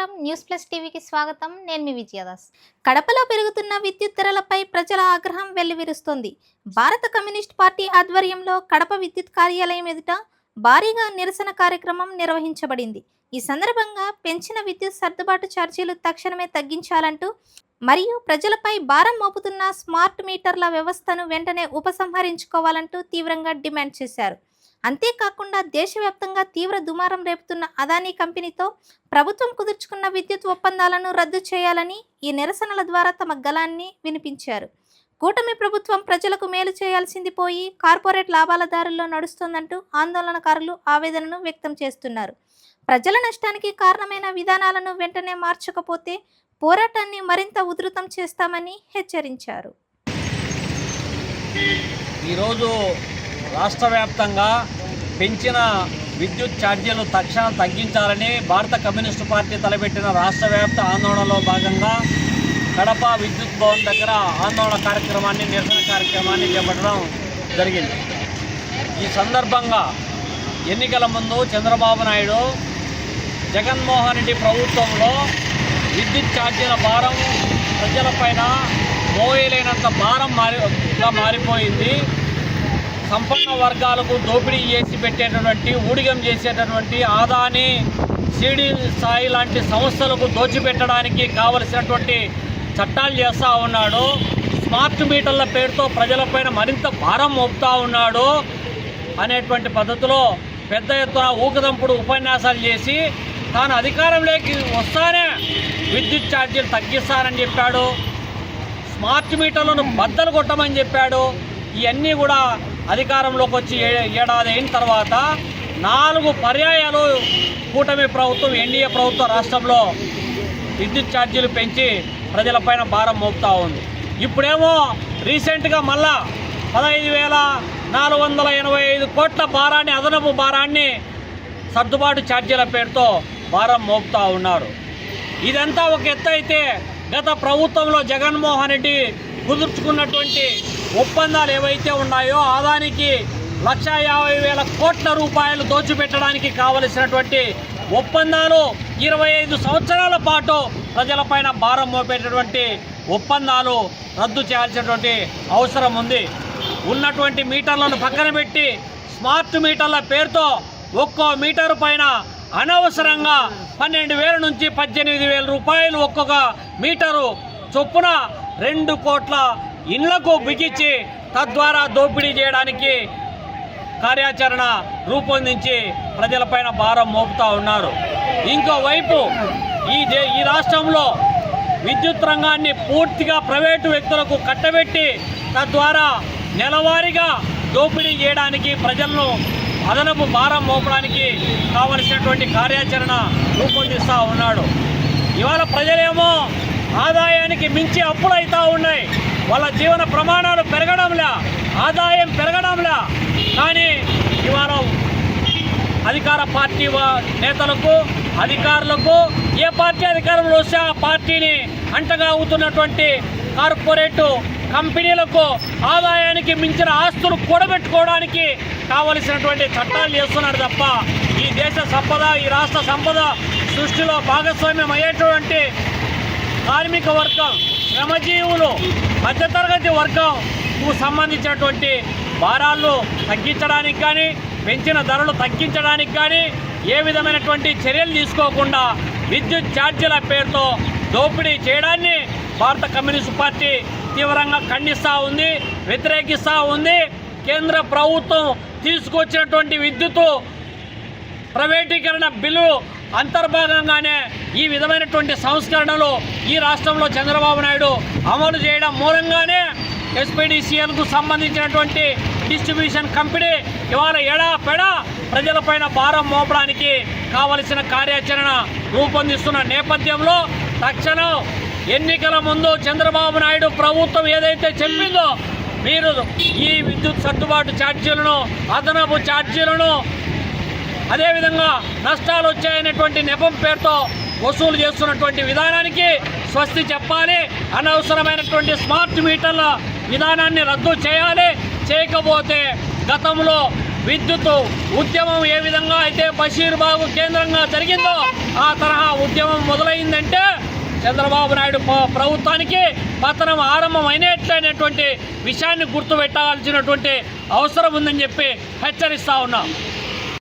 నమస్కారం. News plus టీవీకి స్వాగతం. నేను మీ విజయదాస్. కడపలో పెరుగుతున్న విద్యుత్ ధరలపై ప్రజల ఆగ్రహం వెల్లివిరుస్తోంది. భారత కమ్యూనిస్ట్ పార్టీ ఆధ్వర్యంలో కడప విద్యుత్ కార్యాలయం ఎదుట భారీగా నిరసన కార్యక్రమం నిర్వహించబడింది. ఈ సందర్భంగా పెంచిన విద్యుత్ సర్దుబాటు ఛార్జీలు తక్షణమే తగ్గించాలంటూ మరియు ప్రజలపై భారం మోపుతున్న స్మార్ట్ మీటర్ల వ్యవస్థను వెంటనే ఉపసంహరించుకోవాలంటూ తీవ్రంగా డిమాండ్ చేశారు. అంతేకాకుండా దేశవ్యాప్తంగా తీవ్ర దుమారం రేపుతున్న అదానీ కంపెనీతో ప్రభుత్వం కుదుర్చుకున్న విద్యుత్ ఒప్పందాలను రద్దు చేయాలని ఈ నిరసనల ద్వారా తమ గలాన్ని వినిపించారు. కూటమి ప్రభుత్వం ప్రజలకు మేలు చేయాల్సింది పోయి కార్పొరేట్ లాభాల దారుల్లో నడుస్తోందంటూ ఆందోళనకారులు ఆవేదనను వ్యక్తం చేస్తున్నారు. ప్రజల నష్టానికి కారణమైన విధానాలను వెంటనే మార్చకపోతే పోరాటాన్ని మరింత ఉధృతం చేస్తామని హెచ్చరించారు. ఈరోజు రాష్ట్ర వ్యాప్తంగా పెంచిన విద్యుత్ ఛార్జీలు తక్షణం తగ్గించాలని భారత కమ్యూనిస్టు పార్టీ తలపెట్టిన రాష్ట్ర వ్యాప్త ఆందోళనలో భాగంగా కడప విద్యుత్ భవన్ దగ్గర ఆందోళన కార్యక్రమాన్ని నిరసన కార్యక్రమాన్ని చేపట్టడం జరిగింది. ఈ సందర్భంగా ఎన్నికల ముందు చంద్రబాబు నాయుడు జగన్మోహన్ రెడ్డి ప్రభుత్వంలో విద్యుత్ ఛార్జీల భారం ప్రజలపైన మోయలేనంత భారం మారిగా మారిపోయింది. సంపన్న వర్గాలకు దోపిడీ చేసి పెట్టేటటువంటి ఊడిగం చేసేటటువంటి ఆదాని సిడి స్థాయి లాంటి సంస్థలకు దోచిపెట్టడానికి కావలసినటువంటి చట్టాలు చేస్తూ ఉన్నాడు. స్మార్ట్ మీటర్ల పేరుతో ప్రజలపైన మరింత భారం మోపుతూ ఉన్నాడు అనేటువంటి పద్ధతిలో పెద్ద ఎత్తున ఊకదంపుడు ఉపన్యాసాలు చేసి తాను అధికారంలోకి వస్తానే విద్యుత్ ఛార్జీలు తగ్గిస్తానని చెప్పాడు. స్మార్ట్ మీటర్లను బద్దలు కొట్టమని చెప్పాడు. ఇవన్నీ కూడా అధికారంలోకి వచ్చి ఏ- ఏడాది అయిన తర్వాత నాలుగు పర్యాయాలు కూటమి ప్రభుత్వం ఎన్డీఏ ప్రభుత్వం రాష్ట్రంలో విద్యుత్ ఛార్జీలు పెంచి ప్రజలపైన భారం మోపుతూ ఉంది. ఇప్పుడేమో రీసెంట్గా మళ్ళా పదహైదు వేల నాలుగు వందల ఎనభై ఐదు కోట్ల భారాన్ని అదనపు భారాన్ని సర్దుబాటు ఛార్జీల పేరుతో భారం మోపుతూ ఉన్నారు. ఇదంతా ఒక ఎత్తు అయితే గత ప్రభుత్వంలో జగన్మోహన్ రెడ్డి కుదుర్చుకున్నటువంటి ఒప్పందాలు ఏవైతే ఉన్నాయో ఆదానికి లక్ష యాభై వేల కోట్ల రూపాయలు దోచిపెట్టడానికి కావలసినటువంటి ఒప్పందాలు ఇరవై ఐదు సంవత్సరాల పాటు ప్రజలపైన భారం మోపేటటువంటి ఒప్పందాలు రద్దు చేయాల్సినటువంటి అవసరం ఉంది. ఉన్నటువంటి మీటర్లను పక్కన పెట్టి స్మార్ట్ మీటర్ల పేరుతో ఒక్కో మీటరు పైన అనవసరంగా పన్నెండు వేల నుంచి పద్దెనిమిది వేల రూపాయలు ఒక్కొక్క మీటరు చొప్పున రెండు కోట్ల ఇండ్లకు బిగించి తద్వారా దోపిడీ చేయడానికి కార్యాచరణ రూపొందించి ప్రజలపైన భారం మోపుతూ ఉన్నారు. ఇంకోవైపు ఈ దే ఈ రాష్ట్రంలో విద్యుత్ రంగాన్ని పూర్తిగా ప్రైవేటు వ్యక్తులకు కట్టబెట్టి తద్వారా నెలవారీగా దోపిడీ చేయడానికి ప్రజలను అదనపు భారం మోపడానికి కావలసినటువంటి కార్యాచరణ రూపొందిస్తూ ఉన్నాడు. ఇవాళ ప్రజలేమో ఆదాయానికి మించి అప్పులు అవుతూ ఉన్నాయి. వాళ్ళ జీవన ప్రమాణాలు పెరగడంలా ఆదాయం పెరగడంలా. కానీ ఇవాళ అధికార పార్టీ నేతలకు అధికారులకు ఏ పార్టీ అధికారంలో వస్తే ఆ పార్టీని అంటగా అవుతున్నటువంటి కార్పొరేటు కంపెనీలకు ఆదాయానికి మించిన ఆస్తులు కూడబెట్టుకోవడానికి కావలసినటువంటి చట్టాలు చేస్తున్నారు తప్ప ఈ దేశ సంపద ఈ రాష్ట్ర సంపద సృష్టిలో భాగస్వామ్యం అయ్యేటువంటి కార్మిక వర్గం శ్రమజీవులు మధ్యతరగతి వర్గంకు సంబంధించినటువంటి భారాలు తగ్గించడానికి కానీ పెంచిన ధరలు తగ్గించడానికి కానీ ఏ విధమైనటువంటి చర్యలు తీసుకోకుండా విద్యుత్ ఛార్జీల పేరుతో దోపిడీ చేయడాన్ని భారత కమ్యూనిస్ట్ పార్టీ తీవ్రంగా ఖండిస్తూ ఉంది వ్యతిరేకిస్తూ ఉంది. కేంద్ర ప్రభుత్వం తీసుకొచ్చినటువంటి విద్యుత్ ప్రైవేటీకరణ బిల్లు అంతర్భాగంగానే ఈ విధమైనటువంటి సంస్కరణలు ఈ రాష్ట్రంలో చంద్రబాబు నాయుడు అమలు చేయడం మూలంగానే ఎస్పీడీసీఎల్కు సంబంధించినటువంటి డిస్ట్రిబ్యూషన్ కంపెనీ ఇవాళ ఎడా పెడా ప్రజలపైన భారం మోపడానికి కావలసిన కార్యాచరణ రూపొందిస్తున్న నేపథ్యంలో తక్షణం ఎన్నికల ముందు చంద్రబాబు నాయుడు ప్రభుత్వం ఏదైతే చెప్పిందో మీరు ఈ విద్యుత్ సర్దుబాటు ఛార్జీలను అదనపు ఛార్జీలను అదేవిధంగా నష్టాలు వచ్చాయనేటువంటి నెపం పేరుతో వసూలు చేస్తున్నటువంటి విధానానికి స్వస్తి చెప్పాలి. అనవసరమైనటువంటి స్మార్ట్ మీటర్ల విధానాన్ని రద్దు చేయాలి. చేయకపోతే గతంలో విద్యుత్ ఉద్యమం ఏ విధంగా అయితే బషీర్బాబు కేంద్రంగా జరిగిందో ఆ తరహా ఉద్యమం మొదలైందంటే చంద్రబాబు నాయుడు ప్రభుత్వానికి పతనం ఆరంభం విషయాన్ని గుర్తుపెట్టాల్సినటువంటి అవసరం ఉందని చెప్పి హెచ్చరిస్తా ఉన్నాం.